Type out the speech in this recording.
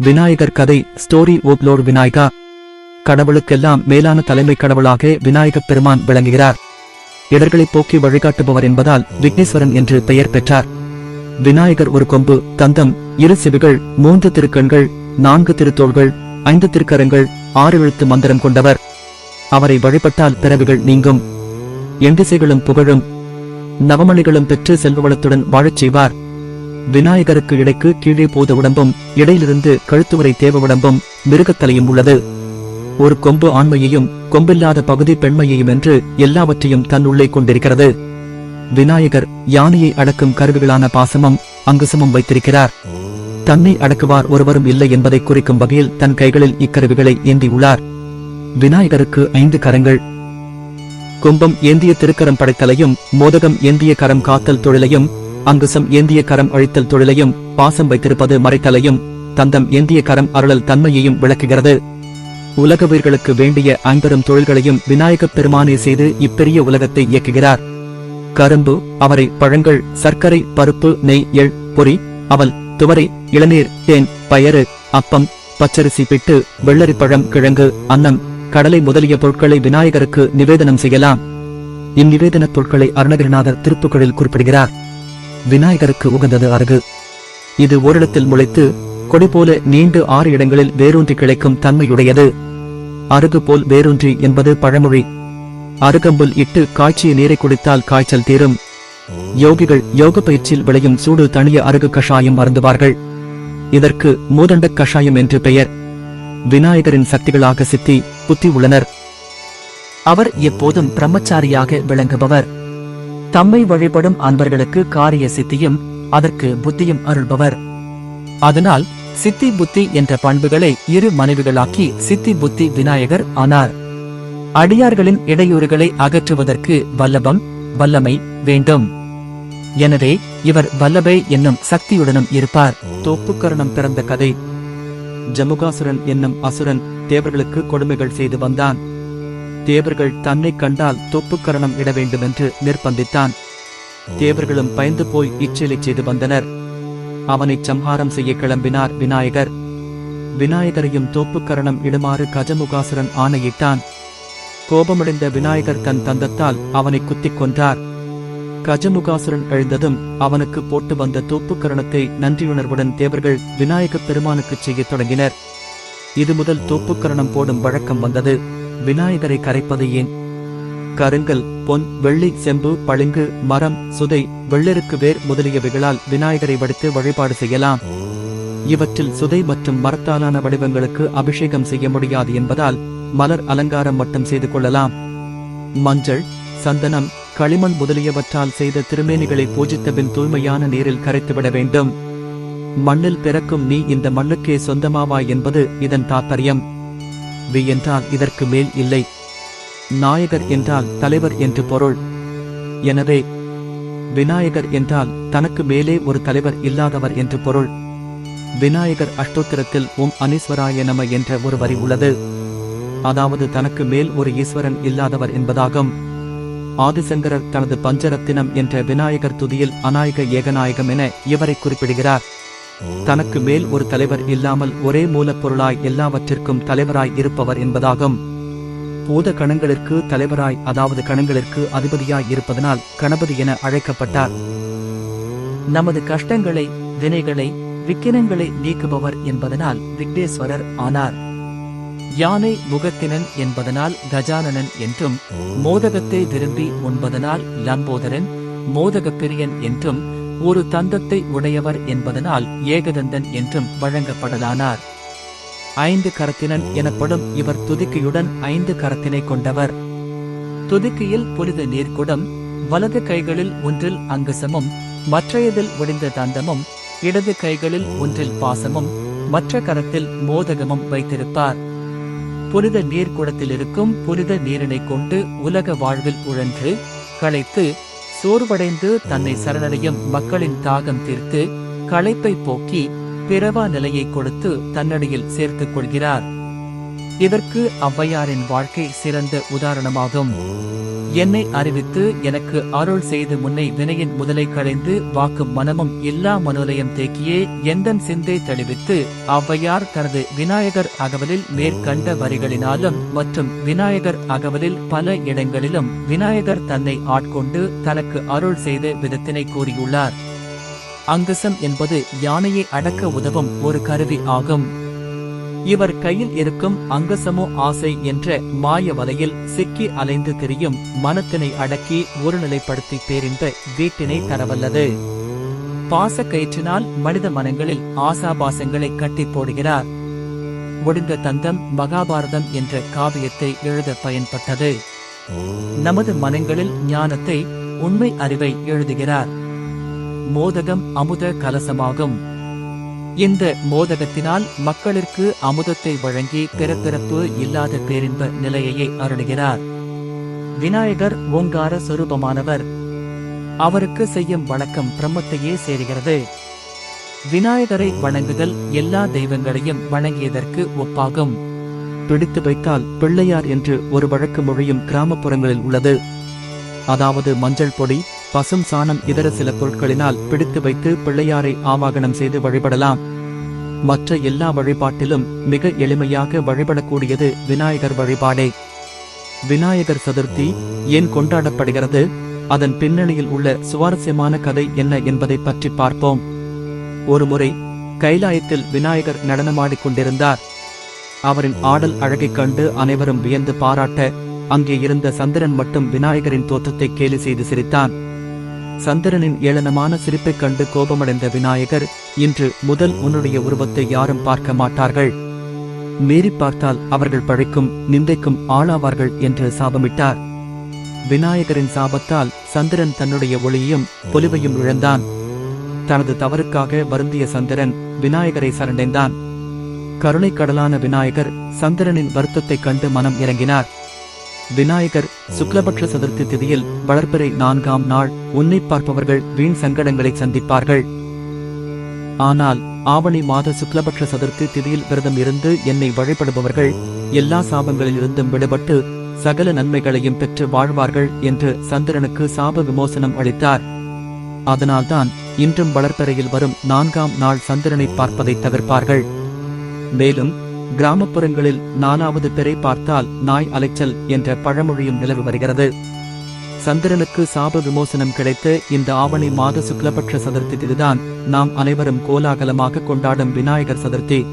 விநாயகர் கதை ஸ்டோரி ஓப்லோர் விநாயகா. கடவுளுக்கெல்லாம் மேலான தலைமை கடவுளாக விநாயகப் பெருமான் விளங்குகிறார். இடர்களை போக்கி வழிகாட்டுபவர் என்பதால் விக்னேஸ்வரன் என்று பெயர் பெற்றார். விநாயகர் ஒரு கொம்பு தந்தம் இரு செவிகள் மூன்று திருக்கண்கள் நான்கு திருத்தோள்கள் ஐந்து திருக்கரங்கள் ஆறு எழுத்து மந்திரம் கொண்டவர். அவரை வழிபட்டால் பிறவிகள் நீங்கும். எண்டிசைகளும் புகழும். நவமணிகளும் பெற்று செல்வவளத்துடன் வாழச் செய்வார். விநாயகருக்கு இடைக்கு கீழே போத உடம்பும் இடையிலிருந்து கழுத்து வரை தேவ உடம்பும் மிருகத்தலையும் உள்ளது. ஒரு கொம்பு ஆண்மையையும் கொம்பில்லாத பகுதி பெண்மையையும் என்று எல்லாவற்றையும் தன் உள்ளே கொண்டிருக்கிறது. விநாயகர் யானையை அடக்கும் கருவிகளான பாசமும் அங்குசமும் வைத்திருக்கிறார். தன்னை அடக்குவார் ஒருவரும் இல்லை என்பதை குறிக்கும் வகையில் தன் கைகளில் இக்கருவிகளை ஏந்தியுள்ளார் விநாயகருக்கு ஐந்து கரங்கள். கும்பம் ஏந்திய திருக்கரம் படைத்தலையும் மோதகம் ஏந்திய கரம் காத்தல் தொழிலையும் அங்குசம் ஏந்திய கரம் அழித்தல் தொழிலையும் பாசம் வைத்திருப்பது மறைத்தலையும் தந்தம் ஏந்திய கரம் அருளல் தன்மையையும் விளக்குகிறது. உலக உயிர்களுக்கு வேண்டிய ஐம்பெரும் தொழில்களையும் விநாயகப் பெருமானே செய்து இப்பெரிய உலகத்தை இயக்குகிறார். கரும்பு அவரை பழங்கள் சர்க்கரை பருப்பு நெய் எள் பொறி அவல் துவரை இளநீர் தேன் பயறு அப்பம் பச்சரிசி பிட்டு வெள்ளரிப்பழம் கிழங்கு அன்னம் கடலை முதலிய பொருட்களை விநாயகருக்கு நிவேதனம் செய்யலாம். இந்நிவேதனப் பொருட்களை அருணகிரிநாதர் திருப்புகளில் குறிப்பிடுகிறார். விநாயகருக்கு உகந்தது அருகு. இது ஓரிடத்தில் முளைத்து கொடி போல நீண்டு ஆறு இடங்களில் வேரூன்றி கிடைக்கும் தன்மையுடையது. அருகு போல் வேரூன்றி என்பது பழமொழி. அருகம்புல் இட்டு காய்ச்சிய நீரை குடித்தால் காய்ச்சல் தீரும். யோகிகள் யோக பயிற்சியில் விளையும் சூடு தனிய அருகு கஷாயம் அருந்துவார்கள். இதற்கு மூதண்ட கஷாயம் என்று பெயர். விநாயகரின் சக்திகளாக சித்தி புத்தி உள்ளனர். அவர் எப்போதும் பிரம்மச்சாரியாக விளங்குபவர். தம்மை வழிபடும் அன்பர்களுக்கு காரிய சித்தியும் அதற்கு புத்தியும் அருள்பவர். அதனால் சித்தி புத்தி என்ற பண்புகளை இரு மனைவிகளாக்கி சித்தி புத்தி விநாயகர் ஆனார். அடியார்களின் இடையூறுகளை அகற்றுவதற்கு வல்லபம் வல்லமை வேண்டும். எனவே இவர் வல்லபை என்னும் சக்தியுடனும் இருப்பார். தோப்புக்கரணம் பிறந்த கதை. ஜமுகாசுரன் என்னும் அசுரன் தேவர்களுக்கு கொடுமைகள் செய்து வந்தான். தேவர்கள் தன்னை கண்டால் தொப்புக்கரணம் இட வேண்டுமென்று நிர்பந்தித்தான். தேவர்களும் பயந்து போய் இச்செயலை செய்து வந்தனர். அவனை சம்ஹாரம் செய்ய கிளம்பினார் விநாயகர். விநாயகரையும் தோப்புக்கரணம் இடுமாறு கஜமுகாசுரன் ஆணையிட்டான். கோபமடைந்த விநாயகர் தன் தந்தத்தால் அவனை குத்திக் கொன்றார். கஜமுகாசுரன் எழுந்ததும் அவனுக்கு போட்டு வந்த தோப்புக்கரணத்தை நன்றியுணர்வுடன் தேவர்கள் விநாயகப் பெருமானுக்குச் செய்யத் தொடங்கினர். இது முதல் தோப்புக்கரணம் போடும் வழக்கம் வந்தது. விநாயகரை கரைப்பது ஏன்? கருங்கல் பொன் வெள்ளி செம்பு பளிங்கு மரம் சுதை வெள்ளருக்கு வேர் முதலியவைகளால் விநாயகரை வடித்து வழிபாடு செய்யலாம். இவற்றில் சுதை மற்றும் மரத்தாலான வடிவங்களுக்கு அபிஷேகம் செய்ய முடியாது என்பதால் மலர் அலங்காரம் மட்டும் செய்து கொள்ளலாம். மஞ்சள் சந்தனம் களிமண் முதலியவற்றால் செய்த திருமேனிகளை பூஜித்த பின் தூய்மையான நீரில் கரைத்துவிட வேண்டும். மண்ணில் பிறக்கும் நீ இந்த மண்ணுக்கே சொந்தமாவாய் என்பது இதன் தாத்பரியம் வி என்றால் இதற்கு மேல் இல்லை. நாயகர் என்றால் தலைவர் என்று பொருள். எனவே விநாயகர் என்றால் தனக்கு மேலே ஒரு தலைவர் இல்லாதவர் என்று பொருள். விநாயகர் அஷ்டோத்திரத்தில் உம் அனீஸ்வராய நம என்ற ஒரு வரி உள்ளது. அதாவது தனக்கு மேல் ஒரு ஈஸ்வரன் இல்லாதவர் என்பதாகும். ஆதிசங்கரர் தனது பஞ்சரத்தினம் என்ற விநாயகர் துதியில் அநாயக ஏகநாயகம் என இவரை குறிப்பிடுகிறார். தனக்கு மேல் ஒரு தலைவர் இல்லாமல் ஒரே மூலப்பொருளாய் எல்லாவற்றிற்கும் தலைவராய் இருப்பவர் என்பதாகும். பூத கணங்களுக்கு தலைவராய் அதாவது கணங்களுக்கு அதிபதியாய் இருப்பதனால் கணபதி என அழைக்கப்பட்டார். நமது கஷ்டங்களை வினைகளை விக்கினங்களை நீக்குபவர் என்பதனால் விக்னேஸ்வரர் ஆனார். யானை முகத்தினன் என்பதனால் கஜானனன் என்றும் மோதகத்தை விரும்பி உண்பதனால் லம்போதரன் மோதகப் பிரியன் என்றும் ஒரு தந்தத்தை உடையவர் என்பதனால் ஏகதந்தன் என்றும் வழங்கப்படலானார். ஐந்து கரத்தினன் எனப்படும் இவர் துதிக்கையுடன் ஐந்து கரத்தினை கொண்டவர். துதிக்கையில் புனித நீர்க்குடம் வலது கைகளில் ஒன்றில் அங்குசமும் மற்றையதில் ஒடிந்த தந்தமும் இடது கைகளில் ஒன்றில் பாசமும் மற்ற கரத்தில் மோதகமும் வைத்திருப்பார். புனித நீர்க்குடத்தில் இருக்கும் புனித நீரினை கொண்டு உலக வாழ்வில் உழன்று களைத்து சோர்வடைந்து தன்னை சரணடையும் மக்களின் தாகம் தீர்த்து களைப்பை போக்கி பிறவா நிலையை கொடுத்து தன்னடியில் சேர்த்துக் கொள்கிறார். இதற்கு ஔவையாரின் வாழ்க்கை சிறந்த உதாரணமாகும். என்னை அறிவித்து எனக்கு அருள் செய்து முன்னை வினையின் முதலை களைந்து வாக்கும் மனமும் இல்லா மனோலயம் தேக்கியே எந்தன் சிந்தை தெளிவித்து ஔவையார் தனது விநாயகர் அகவலில் மேற்கண்ட வரிகளினாலும் மற்றும் விநாயகர் அகவலில் பல இடங்களிலும் விநாயகர் தன்னை ஆட்கொண்டு தனக்கு அருள் செய்த விதத்தினை கூறியுள்ளார். அங்குசம் என்பது யானையை அடக்க உதவும் ஒரு கருவி ஆகும். இவர் கையில் இருக்கும் அங்கசமோ ஆசை என்ற மாய வலையில் சிக்கி அலைந்து திரியும் மனத்தினை அடக்கி ஒருநிலைப்படுத்தி பேரின்ப வீட்டினை தரவல்லது. பாச கயிற்றினால் மனித மனங்களில் ஆசாபாசங்களை கட்டி போடுகிறார். முடிந்த தந்தம் மகாபாரதம் என்ற காவியத்தை எழுத பயன்பட்டது. நமது மனங்களில் ஞானத்தை உண்மை அறிவை எழுதுகிறார். மோதகம் அமுத கலசமாகும். இந்த மோதகத்தினால் மக்களிற்கு அமுதத்தை வழங்கி பிறப்பிறப்பு இல்லாத பேரின்ப நிலையையே அருளுகிறார். விநாயகர் ஓங்கார சொரூபமானவர். அவருக்கு செய்யும் வணக்கம் பிரம்மத்தையே சேருகிறது. விநாயகரை வணங்குதல் எல்லா தெய்வங்களையும் வணங்கியதற்கு ஒப்பாகும். பிடித்து வைத்தால் பிள்ளையார் என்று ஒரு வழக்கு மொழியும் கிராமப்புறங்களில் உள்ளது. அதாவது மஞ்சள் பொடி பசும் சாணம் இதர சில பொருட்களினால் பிடித்து வைத்து பிள்ளையாரை ஆவாகனம் செய்து வழிபடலாம். மற்ற எல்லா வழிபாட்டிலும் மிக எளிமையாக வழிபடக்கூடியது விநாயகர் வழிபாடே. விநாயகர் சதுர்த்தி ஏன் கொண்டாடப்படுகிறது? அதன் பின்னணியில் உள்ள சுவாரஸ்யமான கதை என்ன என்பதை பற்றி பார்ப்போம். ஒருமுறை கைலாயத்தில் விநாயகர் நடனமாடிக்கொண்டிருந்தார் அவரின் ஆடல் அழகைக் கண்டு அனைவரும் வியந்து பாராட்ட அங்கே இருந்த சந்திரன் மட்டும் விநாயகரின் தோற்றத்தை கேலி செய்து சிரித்தான். சந்திரனின் ஏளனமான சிரிப்பைக் கண்டு கோபமடைந்த விநாயகர் இன்று முதல் உன்னுடைய உருவத்தை யாரும் பார்க்க மாட்டார்கள். மீறி பார்த்தால் அவர்கள் பழைக்கும் நிந்தைக்கும் ஆளாவார்கள் என்று சாபமிட்டார். விநாயகரின் சாபத்தால் சந்திரன் தன்னுடைய ஒளியையும் பொலிவையும் இழந்தான். தனது தவறுக்காக வருந்திய சந்திரன் விநாயகரை சரண்டைந்தான். கருணைக் கடலான விநாயகர் சந்திரனின் வருத்தத்தைக் கண்டு மனம் இறங்கினார். விநாயகர் சுக்லபட்ச சதுர்த்தி திதியில் வளர்பிறை நான்காம் நாள் உன்னை பார்ப்பவர்கள் வீண் சங்கடங்களை சந்திப்பார்கள். ஆனால் ஆவணி மாத சுக்லபட்ச சதுர்த்தி திதியில் விரதம் இருந்து என்னை வழிபடுபவர்கள் எல்லா சாபங்களில் இருந்தும் விடுபட்டு சகல நன்மைகளையும் பெற்று வாழ்வார்கள் என்று சந்திரனுக்கு சாப விமோசனம் அளித்தார். அதனால்தான் இன்றும் வளர்ப்பறையில் வரும் நான்காம் நாள் சந்திரனை பார்ப்பதை தவிர்ப்பார்கள். மேலும் கிராமப்புறங்களில் நாலாவது பெரை பார்த்தால் நாய் அலைச்சல் என்ற பழமொழியும் நிலவு வருகிறது. சந்திரனுக்கு சாப விமோசனம் கிடைத்த இந்த ஆவணி மாத சுக்லபட்ச சதுர்த்தி திதிதான் நாம் அனைவரும் கோலாகலமாக கொண்டாடும் விநாயகர் சதுர்த்தி.